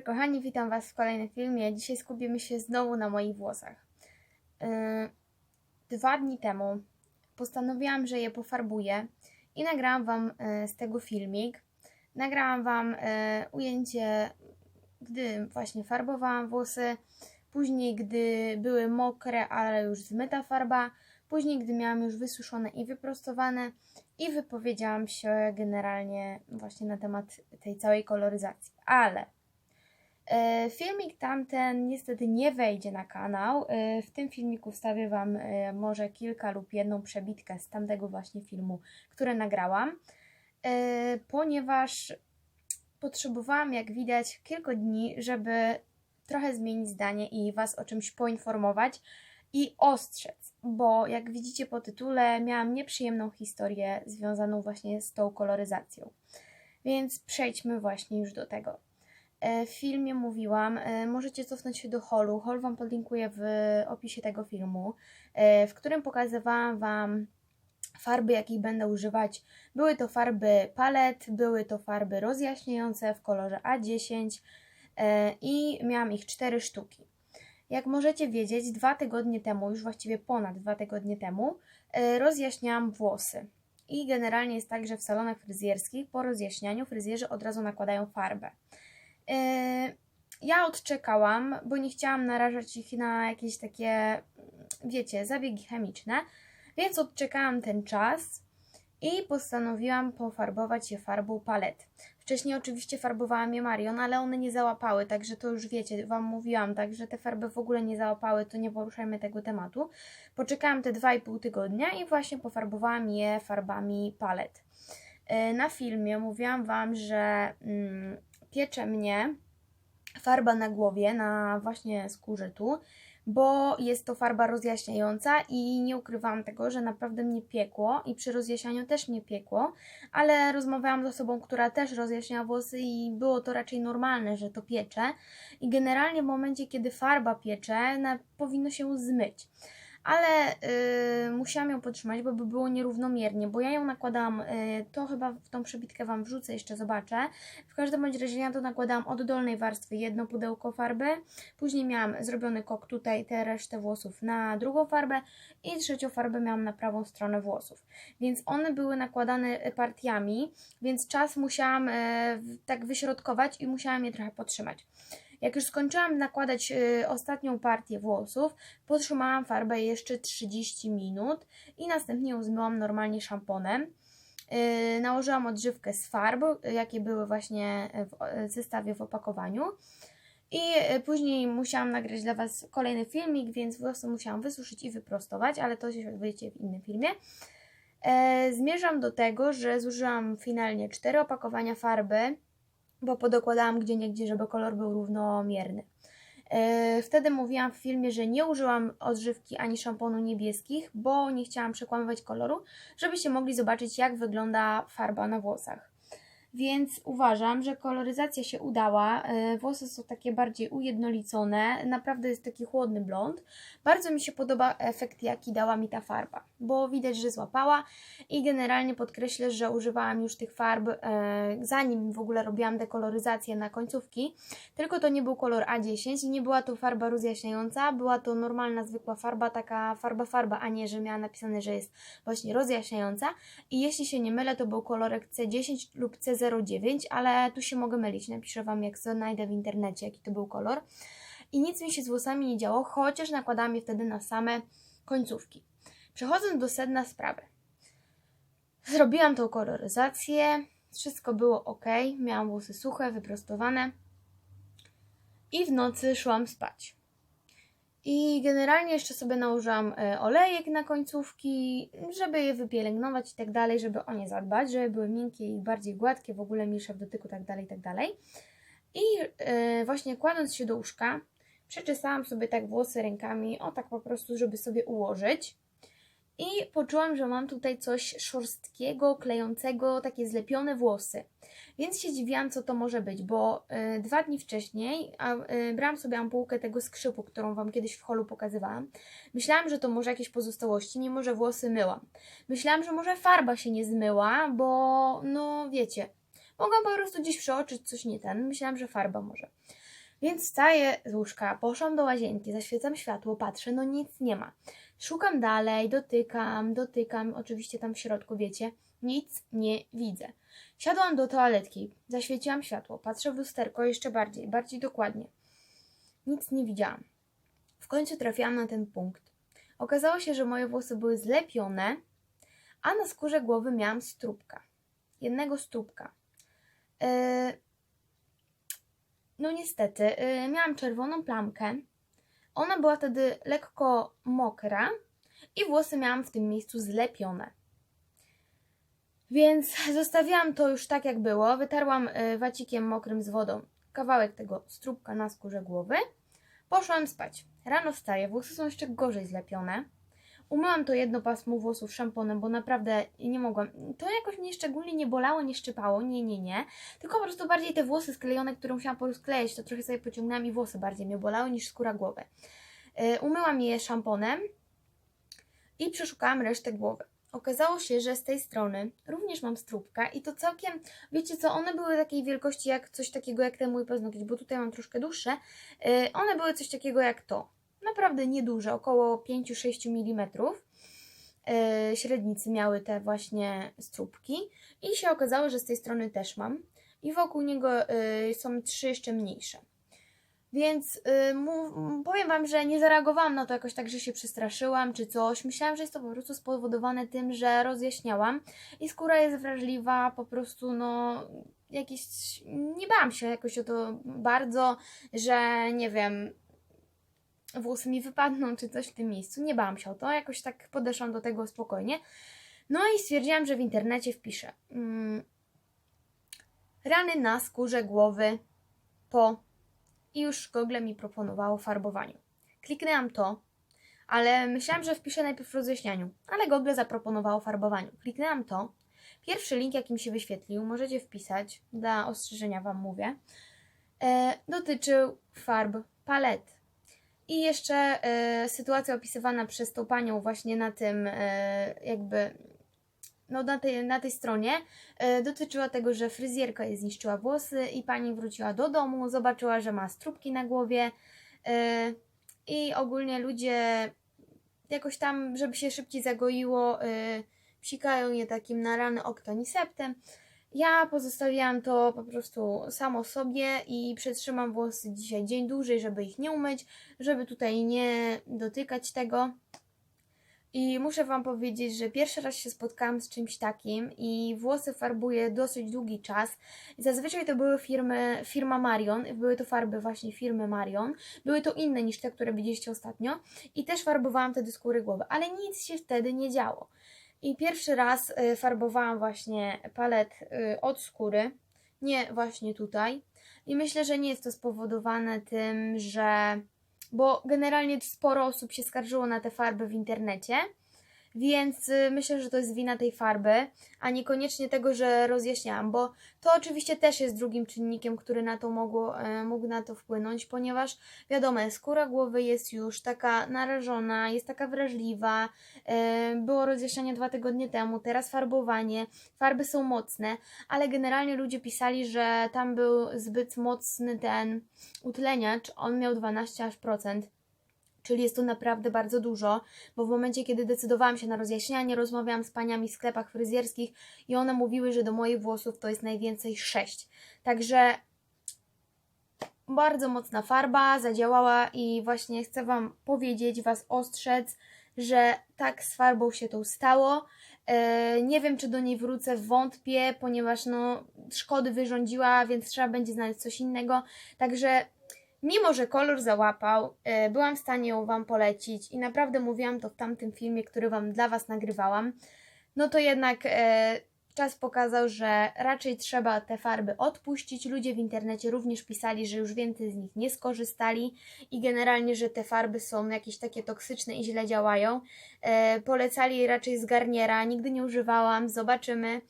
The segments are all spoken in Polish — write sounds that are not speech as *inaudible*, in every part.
dobry kochani, witam Was w kolejnym filmie. Dzisiaj skupimy się znowu na moich włosach. Yy, dwa dni temu postanowiłam, że je pofarbuję i nagrałam Wam yy, z tego filmik. Nagrałam Wam yy, ujęcie, gdy właśnie farbowałam włosy, później gdy były mokre, ale już zmyta farba, później gdy miałam już wysuszone i wyprostowane i wypowiedziałam się generalnie właśnie na temat tej całej koloryzacji. Ale filmik tamten niestety nie wejdzie na kanał. E, w tym filmiku wstawię Wam e, może kilka lub jedną przebitkę z tamtego właśnie filmu, które nagrałam, ponieważ potrzebowałam, jak widać, kilka dni, żeby trochę zmienić zdanie i Was o czymś poinformować i ostrzec, bo jak widzicie po tytule, miałam nieprzyjemną historię związaną właśnie z tą koloryzacją. Więc przejdźmy właśnie już do tego. E, w filmie mówiłam, e, możecie cofnąć się do holu. Hol Wam podlinkuję w opisie tego filmu, e, w którym pokazywałam Wam farby, jakich będę używać. Były to farby palet, były to farby rozjaśniające w kolorze A10 i miałam ich cztery sztuki. Jak możecie wiedzieć, dwa tygodnie temu, już właściwie ponad dwa tygodnie temu, rozjaśniałam włosy. I generalnie jest tak, że w salonach fryzjerskich po rozjaśnianiu fryzjerzy od razu nakładają farbę. E, ja odczekałam, bo nie chciałam narażać ich na jakieś takie, wiecie, zabiegi chemiczne, więc odczekałam ten czas i postanowiłam pofarbować je farbą palet. Wcześniej oczywiście farbowałam je Marion, ale one nie załapały, także to już wiecie, Wam mówiłam, także te farby w ogóle nie załapały, to nie poruszajmy tego tematu. Poczekałam te 2,5 tygodnia i właśnie pofarbowałam je farbami palet. E, na filmie mówiłam Wam, że mm, piecze mnie farba na głowie, na właśnie skórze tu, bo jest to farba rozjaśniająca i nie ukrywałam tego, że naprawdę mnie piekło i przy rozjaśnianiu też mnie piekło, ale rozmawiałam z osobą, która też rozjaśnia włosy i było to raczej normalne, że to piecze. I generalnie w momencie, kiedy farba piecze, na, powinno się zmyć ale y, musiałam ją podtrzymać, bo by było nierównomiernie, bo ja ją nakładałam, y, to chyba w tą przebitkę Wam wrzucę, jeszcze zobaczę. W każdym bądź razie ja to nakładałam od dolnej warstwy jedno pudełko farby, później miałam zrobiony kok tutaj, tę resztę włosów na drugą farbę i trzecią farbę miałam na prawą stronę włosów. Więc one były nakładane partiami, więc czas musiałam y, tak wyśrodkować i musiałam je trochę podtrzymać. Jak już skończyłam nakładać y, ostatnią partię włosów, podtrzymałam farbę jeszcze 30 minut i następnie ją zmyłam normalnie szamponem. Y, nałożyłam odżywkę z farb, jakie były właśnie w zestawie w opakowaniu. I y, później musiałam nagrać dla Was kolejny filmik, więc włosy musiałam wysuszyć i wyprostować, ale to się dowiecie w innym filmie. E, zmierzam do tego, że zużyłam finalnie cztery opakowania farby bo podokładałam gdzie niegdzie, żeby kolor był równomierny. E, wtedy mówiłam w filmie, że nie użyłam odżywki ani szamponu niebieskich, bo nie chciałam przekłamywać koloru, żebyście mogli zobaczyć, jak wygląda farba na włosach. Więc uważam, że koloryzacja się udała. E, włosy są takie bardziej ujednolicone. Naprawdę jest taki chłodny blond. Bardzo mi się podoba efekt, jaki dała mi ta farba, bo widać, że złapała i generalnie podkreślę, że używałam już tych farb e, zanim w ogóle robiłam dekoloryzację na końcówki. Tylko to nie był kolor A10 i nie była to farba rozjaśniająca, była to normalna, zwykła farba, taka farba farba, a nie, że miała napisane, że jest właśnie rozjaśniająca. I jeśli się nie mylę, to był kolorek C10 lub C0 09, ale tu się mogę mylić. Napiszę Wam, jak znajdę w internecie, jaki to był kolor. I nic mi się z włosami nie działo, chociaż nakładałam je wtedy na same końcówki. Przechodząc do sedna sprawy. Zrobiłam tą koloryzację, wszystko było ok, miałam włosy suche, wyprostowane i w nocy szłam spać. I generalnie jeszcze sobie nałożyłam e, olejek na końcówki, żeby je wypielęgnować i tak dalej, żeby o nie zadbać, żeby były miękkie i bardziej gładkie, w ogóle mniejsze w dotyku, tak dalej, tak dalej. I yy, właśnie kładąc się do łóżka, przeczesałam sobie tak włosy rękami, o tak po prostu, żeby sobie ułożyć i poczułam, że mam tutaj coś szorstkiego, klejącego, takie zlepione włosy. Więc się dziwiłam, co to może być, bo y, dwa dni wcześniej a, y, brałam sobie ampułkę tego skrzypu, którą Wam kiedyś w holu pokazywałam. Myślałam, że to może jakieś pozostałości, mimo że włosy myłam. Myślałam, że może farba się nie zmyła, bo no wiecie, mogłam po prostu gdzieś przeoczyć coś nie ten. Myślałam, że farba może. Więc wstaję z łóżka, poszłam do łazienki, zaświecam światło, patrzę, no nic nie ma. Szukam dalej, dotykam, dotykam, oczywiście tam w środku, wiecie, nic nie widzę. Siadłam do toaletki, zaświeciłam światło, patrzę w lusterko jeszcze bardziej, bardziej dokładnie. Nic nie widziałam. W końcu trafiłam na ten punkt. Okazało się, że moje włosy były zlepione, a na skórze głowy miałam strubka. Jednego strubka. Yy, no niestety, yy, miałam czerwoną plamkę. Ona była wtedy lekko mokra i włosy miałam w tym miejscu zlepione. Więc *laughs* zostawiłam to już tak jak było. Wytarłam yy, wacikiem mokrym z wodą kawałek tego strubka na skórze głowy. Poszłam spać. Rano wstaję, włosy są jeszcze gorzej zlepione. Umyłam to jedno pasmo włosów szamponem, bo naprawdę nie mogłam. To jakoś mnie szczególnie nie bolało, nie szczypało, nie, nie, nie. Tylko po prostu bardziej te włosy sklejone, które musiałam porozklejać, to trochę sobie pociągnęłam i włosy bardziej mnie bolały niż skóra głowy. Yy, umyłam je szamponem i przeszukałam resztę głowy. Okazało się, że z tej strony również mam stróbka i to całkiem, wiecie co, one były takiej wielkości jak coś takiego jak ten mój paznokieć, bo tutaj mam troszkę dłuższe. Yy, one były coś takiego jak to. Naprawdę nieduże, około 5-6 mm. Yy, średnicy miały te właśnie stróbki i się okazało, że z tej strony też mam. I wokół niego yy, są trzy jeszcze mniejsze. Więc mów, powiem Wam, że nie zareagowałam na to jakoś tak, że się przestraszyłam czy coś. Myślałam, że jest to po prostu spowodowane tym, że rozjaśniałam i skóra jest wrażliwa, po prostu no jakieś... Nie bałam się jakoś o to bardzo, że nie wiem, włosy mi wypadną czy coś w tym miejscu. Nie bałam się o to, jakoś tak podeszłam do tego spokojnie. No i stwierdziłam, że w internecie wpiszę mm, rany na skórze głowy po i już Google mi proponowało farbowaniu. Kliknęłam to, ale myślałam, że wpiszę najpierw w rozjaśnianiu, ale Google zaproponowało farbowaniu. Kliknęłam to. Pierwszy link, jaki mi się wyświetlił, możecie wpisać, dla ostrzeżenia Wam mówię, e, dotyczył farb palet. I jeszcze e, sytuacja opisywana przez tą panią właśnie na tym e, jakby no, na, tej, na tej stronie e, dotyczyła tego, że fryzjerka jej zniszczyła włosy i pani wróciła do domu, zobaczyła, że ma strubki na głowie e, i ogólnie ludzie jakoś tam, żeby się szybciej zagoiło, e, psikają je takim na rany oktoniseptem. Ja pozostawiłam to po prostu samo sobie i przetrzymam włosy dzisiaj dzień dłużej, żeby ich nie umyć, żeby tutaj nie dotykać tego. I muszę Wam powiedzieć, że pierwszy raz się spotkałam z czymś takim i włosy farbuję dosyć długi czas. Zazwyczaj to były firmy, firma Marion, były to farby właśnie firmy Marion. Były to inne niż te, które widzieliście ostatnio i też farbowałam wtedy skóry głowy, ale nic się wtedy nie działo. I pierwszy raz y, farbowałam właśnie palet y, od skóry, nie właśnie tutaj. I myślę, że nie jest to spowodowane tym, że bo generalnie sporo osób się skarżyło na te farby w internecie, więc y, myślę, że to jest wina tej farby, a niekoniecznie tego, że rozjaśniałam, bo to oczywiście też jest drugim czynnikiem, który na to mogło, e, mógł na to wpłynąć, ponieważ wiadomo, skóra głowy jest już taka narażona, jest taka wrażliwa, e, było rozjaśnianie dwa tygodnie temu, teraz farbowanie, farby są mocne, ale generalnie ludzie pisali, że tam był zbyt mocny ten utleniacz, on miał 12 aż procent Czyli jest to naprawdę bardzo dużo, bo w momencie, kiedy decydowałam się na rozjaśnianie, rozmawiałam z paniami w sklepach fryzjerskich i one mówiły, że do moich włosów to jest najwięcej 6. Także bardzo mocna farba zadziałała i właśnie chcę Wam powiedzieć, Was ostrzec, że tak z farbą się to stało. E, nie wiem, czy do niej wrócę, wątpię, ponieważ no, szkody wyrządziła, więc trzeba będzie znaleźć coś innego. Także Mimo, że kolor załapał, e, byłam w stanie ją Wam polecić i naprawdę mówiłam to w tamtym filmie, który Wam dla Was nagrywałam, no to jednak e, czas pokazał, że raczej trzeba te farby odpuścić. Ludzie w internecie również pisali, że już więcej z nich nie skorzystali i generalnie, że te farby są jakieś takie toksyczne i źle działają. E, polecali raczej z garniera, nigdy nie używałam, zobaczymy.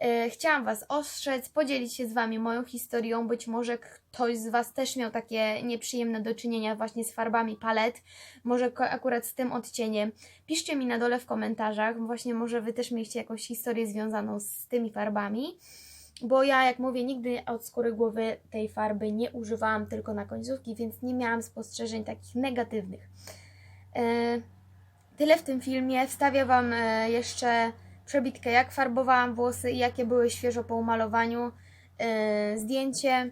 E, chciałam Was ostrzec, podzielić się z Wami moją historią. Być może ktoś z Was też miał takie nieprzyjemne do czynienia właśnie z farbami palet, może akurat z tym odcieniem. Piszcie mi na dole w komentarzach, właśnie może Wy też mieliście jakąś historię związaną z tymi farbami. bo ja, jak mówię, nigdy od skóry głowy tej farby nie używałam, tylko na końcówki, więc nie miałam spostrzeżeń takich negatywnych. E, Tyle w tym filmie. Wstawię Wam e, jeszcze przebitkę, jak farbowałam włosy i jakie były świeżo po umalowaniu. e, Zdjęcie.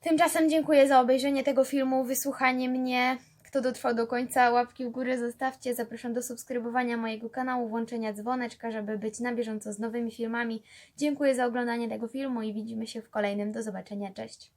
Tymczasem dziękuję za obejrzenie tego filmu, wysłuchanie mnie. Kto dotrwał do końca, łapki w górę zostawcie. Zapraszam do subskrybowania mojego kanału, włączenia dzwoneczka, żeby być na bieżąco z nowymi filmami. Dziękuję za oglądanie tego filmu i widzimy się w kolejnym. Do zobaczenia. Cześć.